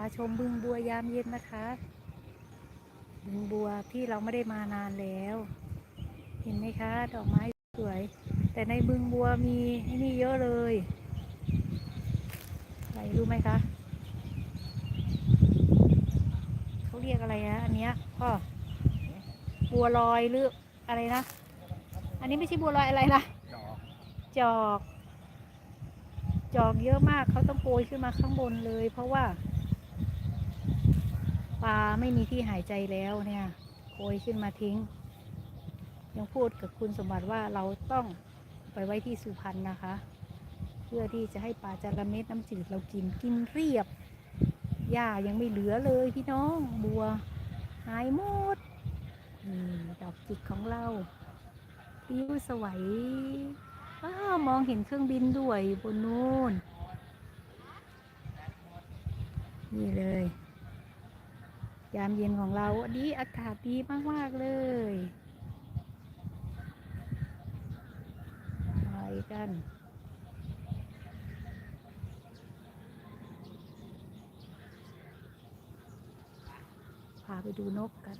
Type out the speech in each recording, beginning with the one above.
าชมบึงบัวยามเย็นนะคะ บึงบัวที่เราไม่ได้มานานแล้ว เห็นไหมคะ ดอกไม้สวย แต่ในบึงบัวมีไอ้นี่เยอะเลยอะไรรู้ไหมคะเขาเรียกอะไรนะอันเนี้ยพ่อบัวลอยหรืออะไรนะ อันนี้ไม่ใช่บัวลอยอะไรนะดอกจอก จอกเยอะมากเขาต้องโปรยขึ้นมาข้างบนเลย เพราะว่า ปลาไม่มีที่หายใจแล้วเนี่ยโปรยขึ้นมาทิ้ง ยังพูดกับคุณสมบัติว่าเราต้องไปไว้ที่สุพรรณนะคะ เพื่อที่จะให้ปลาจระเม็ดน้ำจืดเรากินกินเรียบหญ้ายังไม่เหลือเลยพี่น้องบัวหายหมดนี่ดอกจิกของเราปิ้วสวยว้ามองเห็นเครื่องบินด้วยบนนู้นนี่เลย ยามเย็นของเราวันนี้อากาศดีมาก ๆ เลยไปกันพาไปดูนกกัน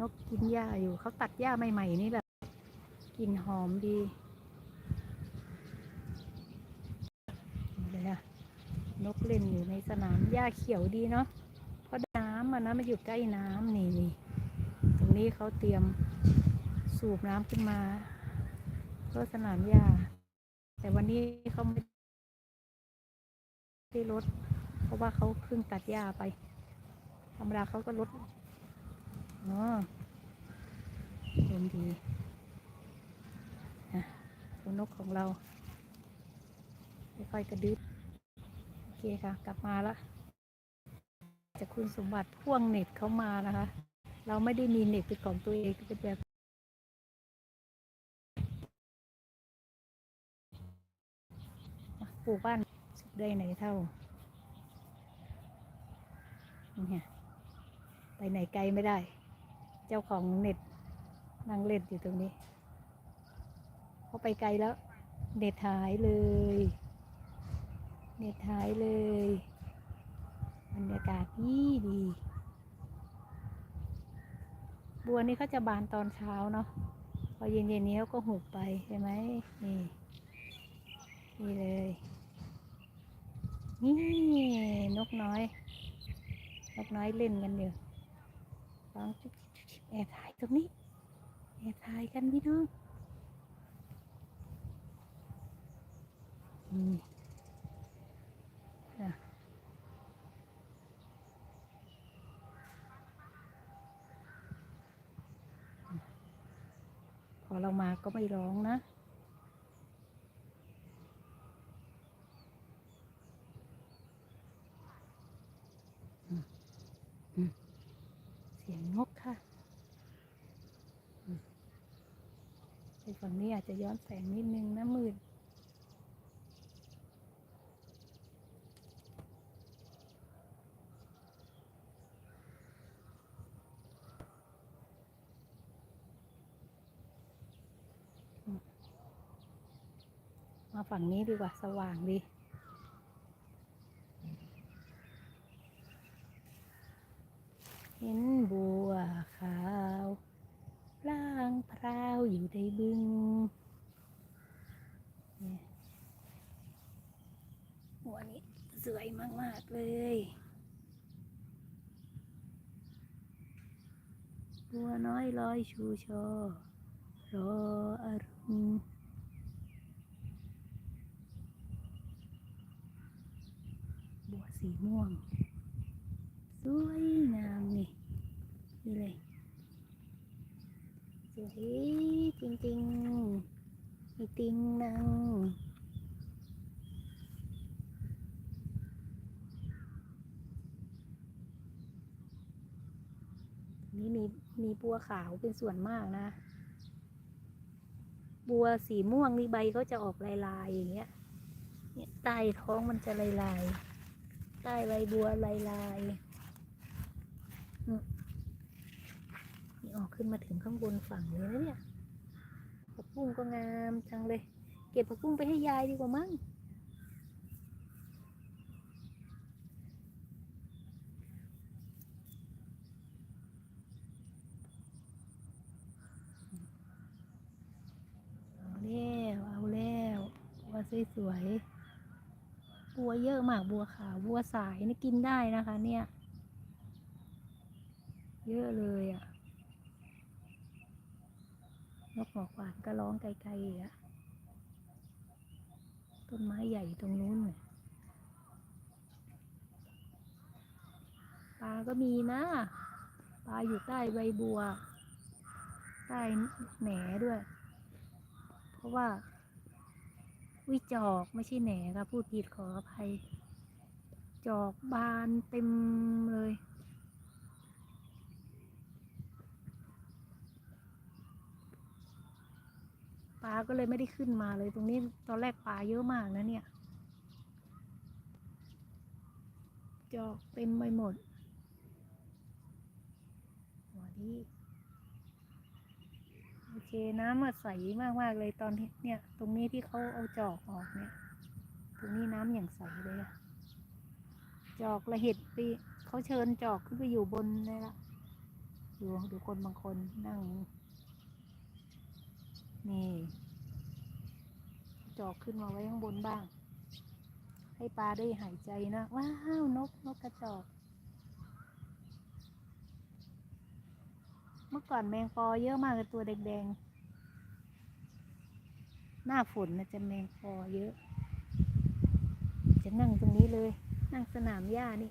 นกกินหญ้าอยู่เขาตัดหญ้าใหม่ ๆ นี่แบบกลิ่นหอมดีนี่เลยนะนกเล่นอยู่ในสนามหญ้าเขียวดีเนาะ มันนะมันอยู่ใกล้น้ำนี่นี่ตรงนี้เขาเตรียมสูบน้ำขึ้นมาเพื่อสนามหญ้าแต่วันนี้เขาไม่ได้ลดเพราะว่าเขาเพิ่งตัดหญ้าไป ธรรมดาเขาก็ลดอ๋อเดินดีนะตัวนกของเราค่อยๆกระดึ๊บโอเคค่ะ กลับมาแล้ว จากคุณสมบัติพ่วงเน็ตเข้ามานะคะ เราไม่ได้มีเน็ตเป็นของตัวเองเป็นแบบปลูกบ้านได้ไหนเท่าเนี่ยไปไหนไกลไม่ได้ เจ้าของเน็ตนั่งเล่นอยู่ตรงนี้เขาไปไกลแล้ว เน็ตหายเลย เน็ตหายเลย บรรยากาศดีดี บัวนี่เขาจะบานตอนเช้าเนาะ พอเย็นๆนี้เขาก็หุบไปใช่ไหมนี่ นี่เลย นี่นกน้อย นกน้อยเล่นกันอยู่ลองจุ๊บจิ๊บจิ๊บแอบถ่ายตรงนี้ แอบถ่ายกันพี่น้อง อืมอะพอ เรามาก็ไม่ร้องนะ เสียงนกค่ะอืมไปฝั่งนี้อาจจะย้อนแสงนิดนึงนะมืด อืม มาฝั่งนี้ดีกว่าสว่างดี เห็นบัวขาวล่างพราวอยู่ในบึงหัวนี้สวยมาก ๆ เลยบัวน้อยลอยชูชอรออรุณบัว สีม่วง สวยงามนี่นี่เลยสวยจริงๆมีติงนังนี่มีมีบัวขาวเป็นส่วนมากนะ บัวสีม่วงนี่ใบเขาจะออกลายๆอย่างเงี้ยเนี่ยใต้ท้องมันจะลายๆ ใต้ใบบัวลายลายนี่ออกขึ้นมาถึงข้างบนฝั่งเลยนะเนี่ยผักบุ้งก็งามจังเลย เก็บผักบุ้งไปให้ยายดีกว่ามั้งเอาแล้ว เอาแล้วว่าสวย บัวเยอะมากบัวขาวบัวสายนี่กินได้นะคะ เนี่ย เยอะเลยอะ่ะนกหอกวานก็ร้องไกลๆอะต้นไม้ใหญ่ตรงนู้นปลาก็มีนะปลาอยู่ใต้ใบบัว ใต้แหนด้วย เพราะว่า วิจอกไม่ใช่แหนค่ะพูดผิดขออภัย จอกบานเต็มเลยปลาก็เลยไม่ได้ขึ้นมาเลยตรงนี้ตอนแรกปลาเยอะมากนะเนี่ย จอกเต็มไปหมดหัวดี เคน้ำมาใสมากมากเลยตอนที่เนี่ย ตรงนี้ที่เขาเอาจอกออกเนี่ย ตรงนี้น้ำอย่างใสเลยอะจอกละเห็ดปีเขาเชิญจอกขึ้นไปอยู่บนนี่ละดูดูคนบางคนนั่ง นี่ จอกขึ้นมาไว้ข้างบนบ้าง ให้ปลาได้หายใจนะ ว้าว นกนกกระจอก เมื่อก่อนแมงปอเยอะมากเลยตัวแดงๆ หน้าฝนนะจะแมงปอเยอะ จะนั่งตรงนี้เลย นั่งสนามหญ้านี่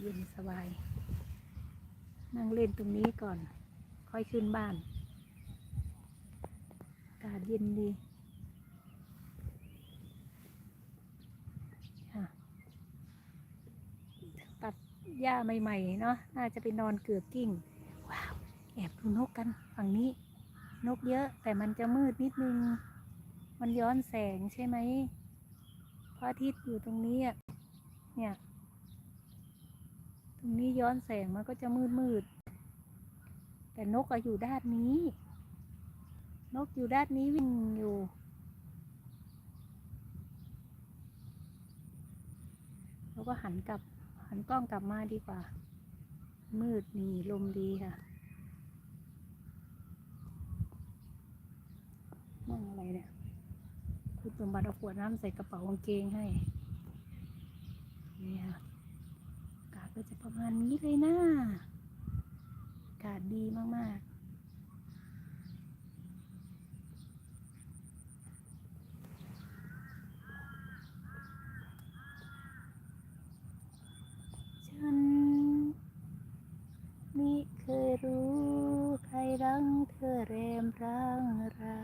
เย็นสบาย นั่งเล่นตรงนี้ก่อน ค่อยขึ้นบ้าน อากาศเย็นดีตัดหญ้าใหม่ ๆ เนาะ น่าจะไปนอนเกือบกิ้ง แอบดูนกกันฝั่งนี้ นกเยอะแต่มันจะมืดนิดนึง มันย้อนแสงใช่ไหมพระอาทิตย์อยู่ตรงนี้อะเนี่ยตรงนี้ย้อนแสงมันก็จะมืดมืดแต่นกอะอยู่ด้านนี้ นกอยู่ด้านนี้วิ่งอยู่ แล้วก็หันกลับหันกล้องกลับมาดีกว่า มืดนี่ลมดีค่ะนั่งอะไรเนี่ย คุณ สมบัติเอาขวดน้ำใส่กระเป๋ากางเกงให้นี่ค่ะอากาศก็จะประมาณนี้เลยนะอากาศดีมากๆ ฉันมิเคยรู้ใครรังเธอแรมร้างรา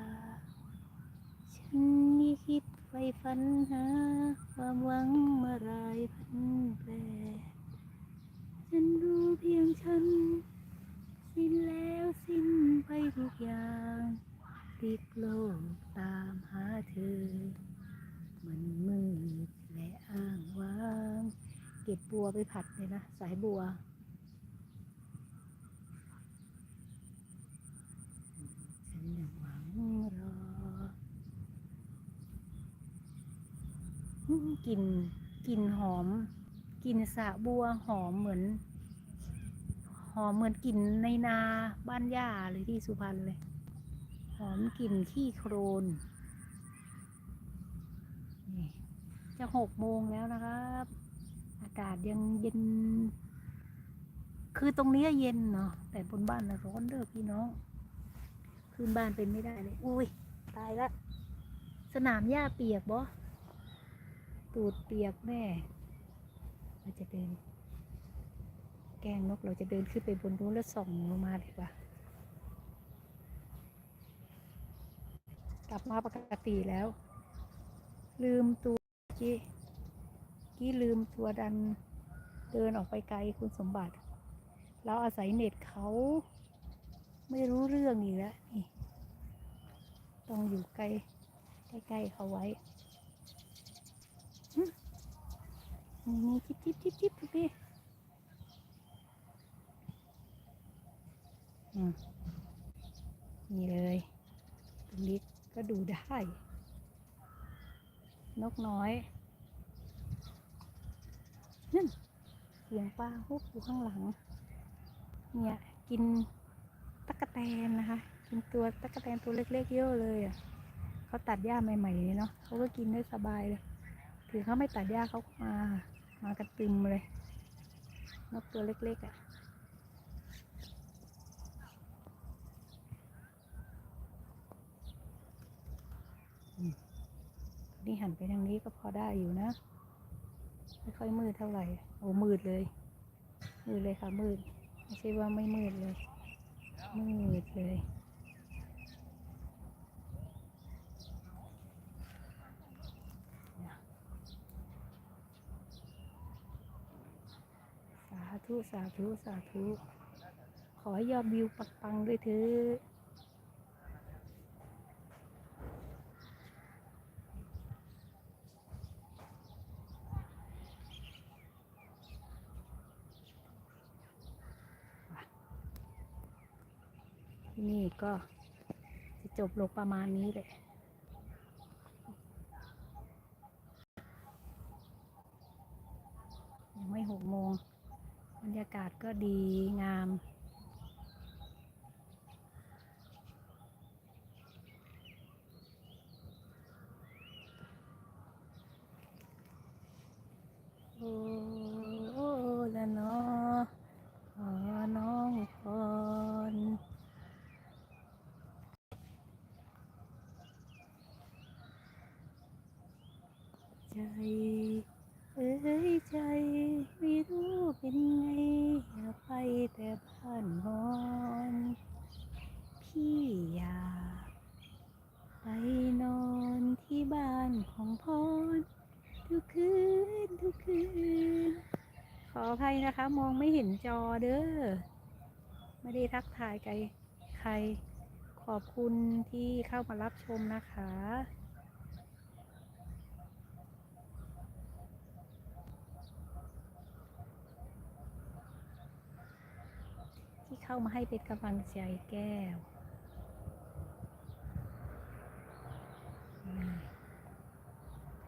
ฉันนี่คิดไฟฝันหา ความหวังเมื่อไรพันแปรฉันรู้เพียงฉัน สิ้นแล้วสิ้นไปทุกอย่างพลิกโลกตามหาเธอ มันมืดและอ้างว้าง เก็บบัวไปผัดเลยนะ สายบัวฉันยังหวังรออืม กลิ่นกลิ่นหอมกลิ่นสะบัวหอมเหมือน หอมเหมือนกลิ่นในนาบ้านย่าเลยที่สุพรรณเลย หอมกลิ่นขี้โครนนี่จะหกโมงแล้วนะครับ อากาศยังเย็น คือตรงนี้เย็นเนาะแต่บนบ้านนะร้อนเด้อพี่น้อง ขึ้นบ้านเป็นไม่ได้เลย อุ้ย ตายละ สนามหญ้าเปียกบ่ ตูดเปียกแน่เราจะเดิน แกงนกเราจะเดินขึ้นไปบนนู้นแล้วส่องลงมาดีกว่า กลับมาปกติแล้ว ลืมตัวกี้กี้ลืมตัวดันเดินออกไปไกลคุณสมบัติ เราอาศัยเน็ตเขาไม่รู้เรื่องอีกแล้วนี่ ต้องอยู่ใกล้ใกล้ๆเขาไว้หึ นี่นี่จิ๊บจิ๊บจิ๊บจิ๊บดูดิอืมนี่เลยตรงนี้ก็ดูได้ นกน้อยนั่นเสียงปลาฮุบอยู่ข้างหลัง เนี่ยกินตะกะแตนนะคะ กินตัวตะกะแตนตัวเล็กๆเยอะเลยอะเขาตัดหญ้าใหม่ๆนี่เนาะเขาก็กินได้สบายเลยถือเขาไม่ตัดหญ้าเขามา มากันตึมเลยนกตัวเล็กๆอะ่ะนี่หันไปทางนี้ก็พอได้อยู่นะ ไม่ค่อยมืดเท่าไหร่ โอ้มืดเลย มืดเลยค่ะมืด ไม่ใช่ว่าไม่มืดเลย มืดเลย ธุสาธุสาธุขอหยอดวิวปังๆด้วยเถอะที่นี่ก็จะจบลงประมาณนี้แหละยังไม่หกโมง รรยากาศก็ดีงาม โอ้โอ้ละเนอขอน้องพรใจ เอ้ยใจไม่รู้เป็นไงอยากไปแต่บ้านนอน พี่อยากไปนอนที่บ้านของพร ทุกคืนทุกคืน ข ออภัยนะคะ มองไม่เห็นจอเด้อ ไม่ได้ทักทายใครใคร ขอบคุณที่เข้ามารับชมนะคะ ที่เข้ามาให้เป็นกำลังใจแก้ว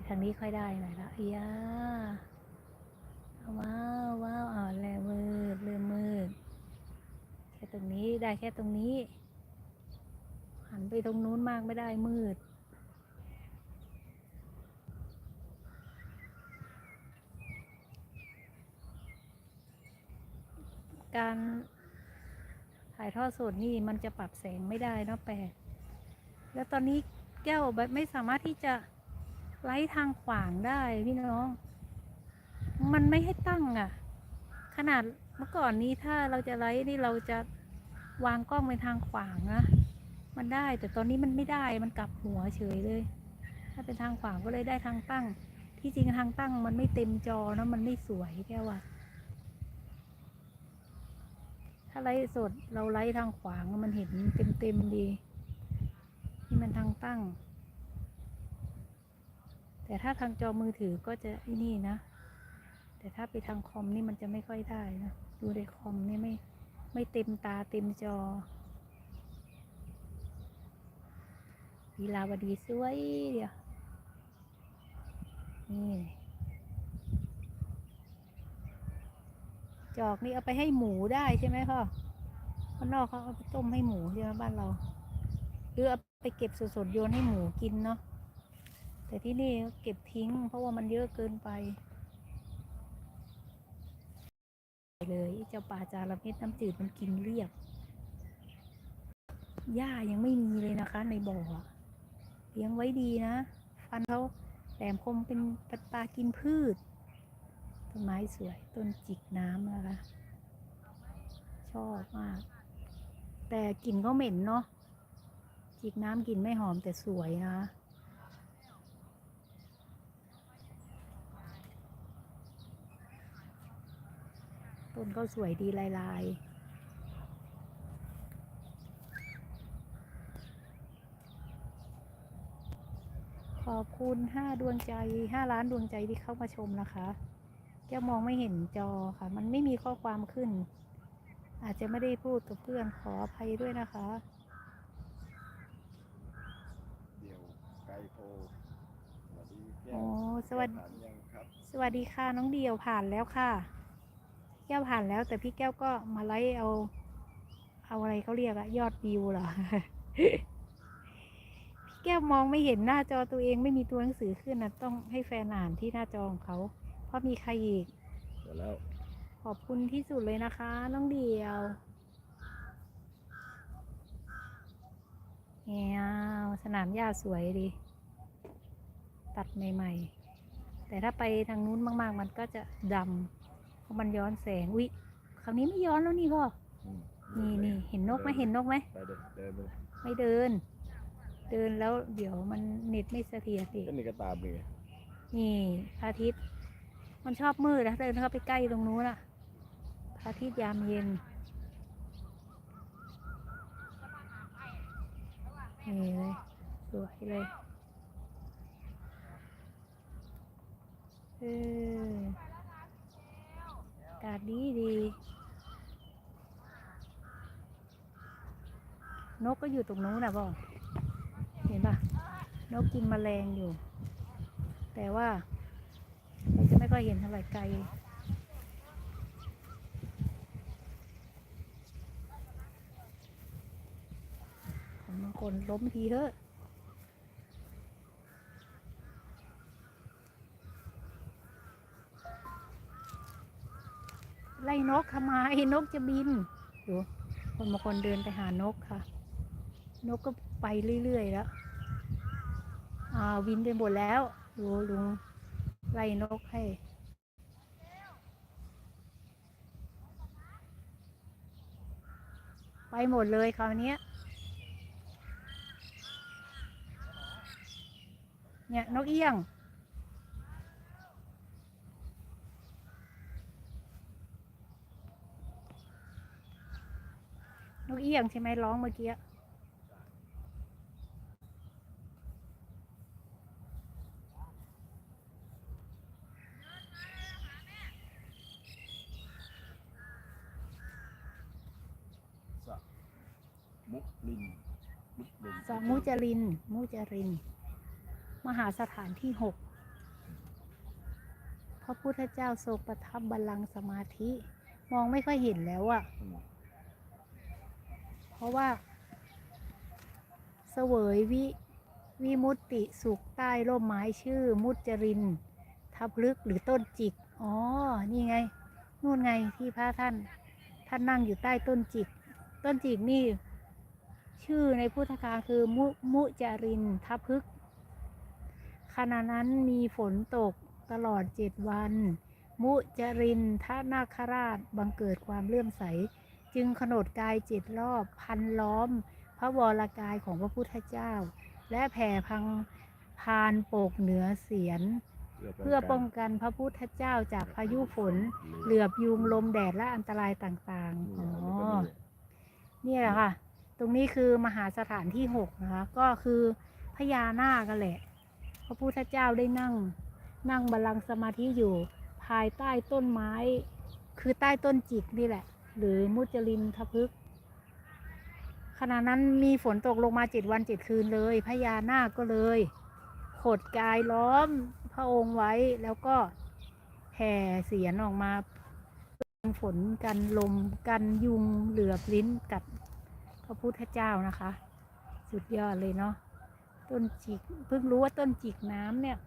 ทางนี้ค่อยได้หน่อยละอียา ว้าวว้าวอ่อนแล้วมืดเริ่มมืดแค่ตรงนี้ได้แค่ตรงนี้ หันไปตรงนู้นมากไม่ได้มืดการถ่ายทอดสดนี่มันจะปรับแสงไม่ได้เนาะแปลกแล้วตอนนี้แก้วแบบไม่สามารถที่จะไล่ทางขวางได้พี่น้อง มันไม่ให้ตั้งอะ่ะ ขนาดเมื่อก่อนนี้ถ้าเราจะไลฟ์นี่เราจะวางกล้องไปทางขวางนะ มันได้แต่ตอนนี้มันไม่ได้มันกลับหัวเฉยเลย ถ้าเป็นทางขวางก็เลยได้ทางตั้ง ที่จริงทางตั้งมันไม่เต็มจอนะมันไม่สวยแก้วอะถ้าไลฟ์สดเราไลฟ์ทางขวางมันเห็นเต็มๆดีนี่มันทางตั้ง แต่ถ้าทางจอมือถือก็จะนี่นะ แต่ถ้าไปทางคอมนี่มันจะไม่ค่อยได้นะดูในคอมนี่ไม่ไม่เต็มตาเต็มจอลีลาวดีสวยเดียวนี่จอกนี่เอาไปให้หมูได้ใช่ไหมพ่อข้างนอกเขาเอาไปต้มให้หมูใช่ไหมบ้านเรา หรือเอาไปเก็บสดๆโยนให้หมูกินเนาะแต่ที่นี่เก็บทิ้ง เพราะว่ามันเยอะเกินไป เลยเจ้าปลาจาระเม็ดน้ำจืดมันกินเรียบ หญ้ายังไม่มีเลยนะคะ ในบ่อเลี้ยงไว้ดีนะ ฟันเขาแหลมคมเป็นปลากินพืช ต้นไม้สวย ต้นจิกน้ำนะคะ ชอบมาก แต่กลิ่นก็เหม็นเนาะจิกน้ำกลิ่นไม่หอมแต่สวยนะ ต้นก็สวยดีลายลายๆขอบคุณห้าดวงใจห้าล้านดวงใจที่เข้ามาชมนะคะแก้วมองไม่เห็นจอค่ะ มันไม่มีข้อความขึ้น อาจจะไม่ได้พูดกับเพื่อนขออภัยด้วยนะคะ เดี่ยวไกลโพสวัสดีแก้โอ้วสวัสดีถามยังครับ สวัสดีค่ะน้องเดียวผ่านแล้วค่ะ แก้วผ่านแล้ว แต่พี่แก้วก็มาไลฟ์เอา เอาอะไรเขาเรียกอะยอดวิวเหรอพี่แก้วมองไม่เห็นหน้าจอตัวเองไม่มีตัวหนังสือขึ้นนะต้องให้แฟนอ่านที่หน้าจอของเขา เพราะมีใครอีกเดี๋ยวแล้วขอบคุณที่สุดเลยนะคะ น้องเดียวเงี้ยวสนามหญ้าสวยดี ตัดใหม่ ๆ แต่ถ้าไปทางนู้นมาก ๆ มันก็จะดำเพ ราะมันย้อนแสงอุ๊ยคราวนี้ไม่ย้อนแล้วนี่พ่ออืมนี่นี่เห็นนกไหมเห็นนกไหมไปเดินเดินไปเลยไม่เดิน เดินแล้วเดี๋ยวมันเน็ตไม่เสถียรอีกก็นี่ก็ตามนี่ไงนี่พระอาทิตย์มันชอบมืดนะเดินเข้าไปใกล้ตรงนู้นอะพระอาทิตย์ยามเย็นนี่เลยสวยเลยเอออากาศดีดี นกก็อยู่ตรงนู้นนะพ่อเห็นปะนกกินแมลงอยู่ แต่ว่าเราจะไม่ค่อยเห็นเท่าไหร่ไกลของบางคนล้มทีเถอะ ไล่นกทำไมนกจะบินดูคนบางคนเดินไปหานกค่ะ นกก็ไปเรื่อยๆแล้วอ่าวินไปหมดแล้วดูลุงไล่นกให้ไปหมดเลยคราวเนี้ยเนี่ยนกเอี้ยง เอี้ยงใช่ไหมร้องเมื่อกี้สะมุลินมุลินสมุจริน มุจริน มหาสถานที่หกพระพุทธเจ้าทรงประทับบัลลังก์สมาธิ มองไม่ค่อยเห็นแล้วอะอืม เพราะว่า เสวยวิวิมุตติสุขใต้ร่มไม้ชื่อ มุจรินทับลึกหรือต้นจิก อ๋อ นี่ไง นู่นไงที่พระท่าน ท่านนั่งอยู่ใต้ต้นจิก ต้นจิกนี่ ชื่อในพุทธคาคือมุมุจรินทับพฤกขณะนั้นมีฝนตกตลอดเจ็ดวัน มุจรินทนาคราชบังเกิดความเลื่อมใส จึงขนดกายเจ็ดรอบพันล้อม พระวรกายของพระพุทธเจ้า และแผ่พังพานโปกเหนือเสียน เพื่อป้องกันพระพุทธเจ้าจากพายุฝน เหลือบยุงลมแดดและอันตรายต่างๆอ๋อนี่แหละค่ะ ตรงนี้คือมหาสถานที่หกนะคะ ก็คือพญานาคกันแหละ พระพุทธเจ้าได้นั่ง นั่งบัลลังก์สมาธิอยู่ ภายใต้ต้นไม้ คือใต้ต้นจิกนี่แหละ หรือมุจลินทพฤกขณะนั้นมีฝนตกลงมาเจ็ดวันเจ็ดคืนเลยพญานาคก็เลยขดกายล้อมพระองค์ไว้แล้วก็แผ่เสียนออกมากันฝนกันลมกันยุงเหลือบลิ้นกัดพระพุทธเจ้านะคะ สุดยอดเลยเนาะต้นจิกเพิ่งรู้ว่าต้นจิกน้ำเนี่ย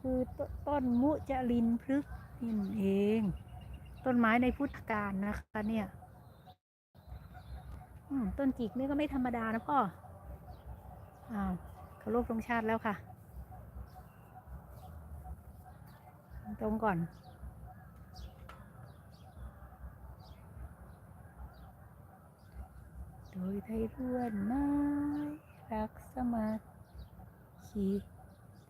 คือตต้นมุจลินพฤกษ์นี่เอง ต้นไม้ในพุทธกาลนะคะเนี่ยอืมต้นจิกนี่ก็ไม่ธรรมดานะพ่ออ้าวเคารพธงชาติแล้วค่ะ ตรงก่อน โดยไทยล้วนไม้รักสมาคี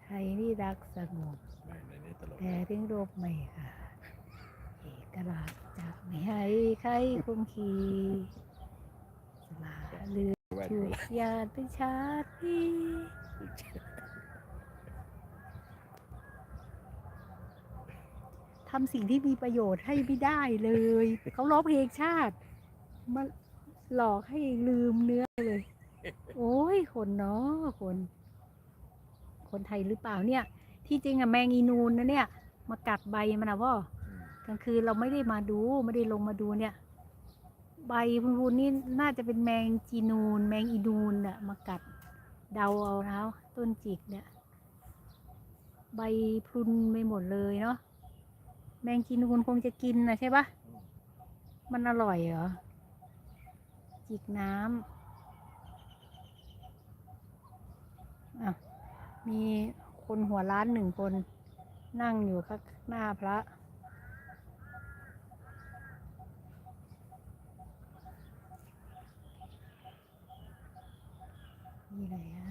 ไทยนี่รักสงบไม่ในนี้ตลกแต่ถึงโรคไม่ค่ะเอ กราชจากไม่ให้ใครคุมขีสลาเลือแว่นช่วก็ยาติเป็นชาติพี่ทำสิ่งที่มีประโยชน์ให้ไม่ได้เลย เขาร้องเพลงชาติ มาหลอกให้ลืมเนื้อเลย โอ้ย คนเนาะคน คนไทยหรือเปล่าเนี่ย ที่จริงอะแมงอีนูนนะเนี่ย มากัดใบมันนะพ่อ กลางคืนเราไม่ได้มาดูไม่ได้ลงมาดูเนี่ย ใบพูนๆนี่น่าจะเป็นแมงจีนูน แมงอีนูนน่ะมากัดเดาเอานะต้นจิกเนี่ย ใบพรุนไปหมดเลยเนาะแมงจีนูนคงจะกินนะใช่ปะมันอร่อยเหรอ จิกน้ำอะมีคนหัวร้านหนึ่งคน นั่งอยู่ข้างหน้าพระ มี อะไรอะ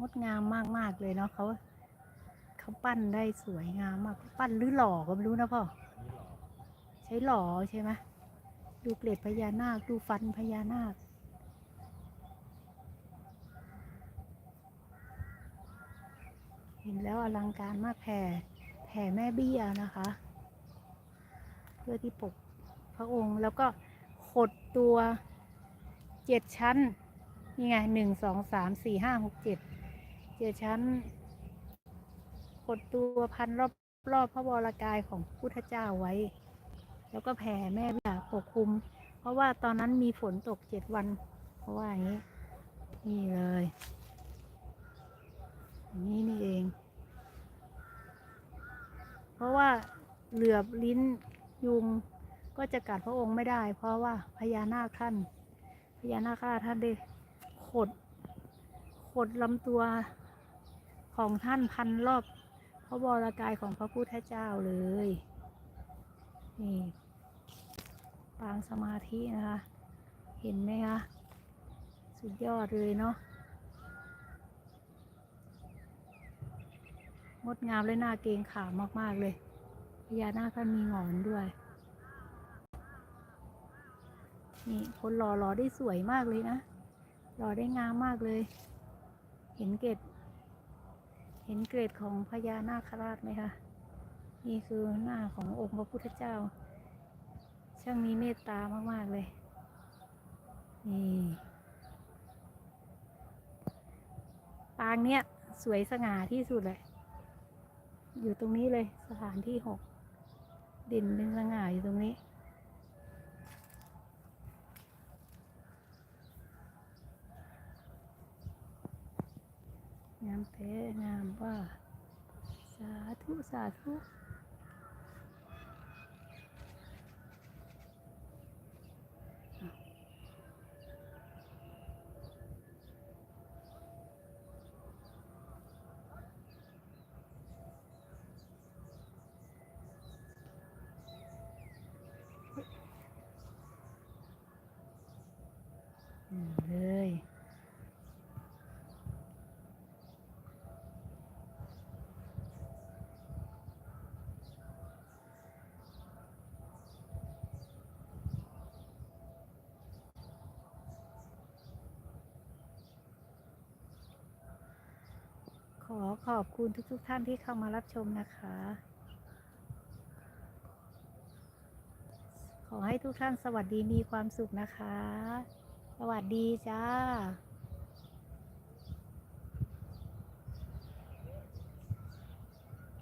งดงามมาก ๆ เลยเนาะเขาเขาปั้นได้สวยงามมาก ปั้นหรือหล่อก็ไม่รู้นะพ่อ ใช้หล่อใช่ไหมดูเกล็ดพญานาค ดูฟันพญานาค เห็นแล้วอลังการมากแผ่แผ่แม่เบี้ยนะคะ เพื่อที่ปกพระองค์แล้วก็ขดตัวเจ็ดชั้นนี่ไงหนึ่งสองสามสี่ห้าหกเจ็ดเจ็ดชั้นขดตัวพันรอบรอบพระวรากายของพุทธเจ้าไว้ แล้วก็แผ่แม่เบี้ยปกคลุม เพราะว่าตอนนั้นมีฝนตกเจ็ดวัน เพราะว่าอย่างนี้ นี่เลย นี้นี่เอง เพราะว่าเหลือบลิ้นยุงก็จะกัดพระองค์ไม่ได้ เพราะว่าพญานาคท่าน พญานาคท่านได้ขด ขดลำตัวของท่านพันรอบพระวรากายของพระพุทธเจ้าเลย นี่ปางสมาธินะคะ เห็นไหมคะ สุดยอดเลยเนาะ ดงามและน่าเกรงขามมากๆเลยพญานาคท่านมีหงอนด้วย นี่คนหล่อหล่อได้สวยมากเลยนะหล่อได้งามมากเลย เห็นเกล็ดเห็นเกล็ดของพญานาคราชไหมคะนี่คือหน้าขององค์พระพุทธเจ้า ช่างมีเมตตามาก ๆ เลย นี่ปางเนี้ยสวยสง่าที่สุดเลย อยู่ตรงนี้เลยสถานที่หกดินเป็นสง่าอยู่ตรงนี้ งามเทงามว่า สาธุ สาธุ อืมเลย ข อขอบคุณทุกๆทท่านที่เข้ามารับชมนะคะ ขอให้ทุกท่านสวัสดีมีความสุขนะคะ สวัสดีจ้า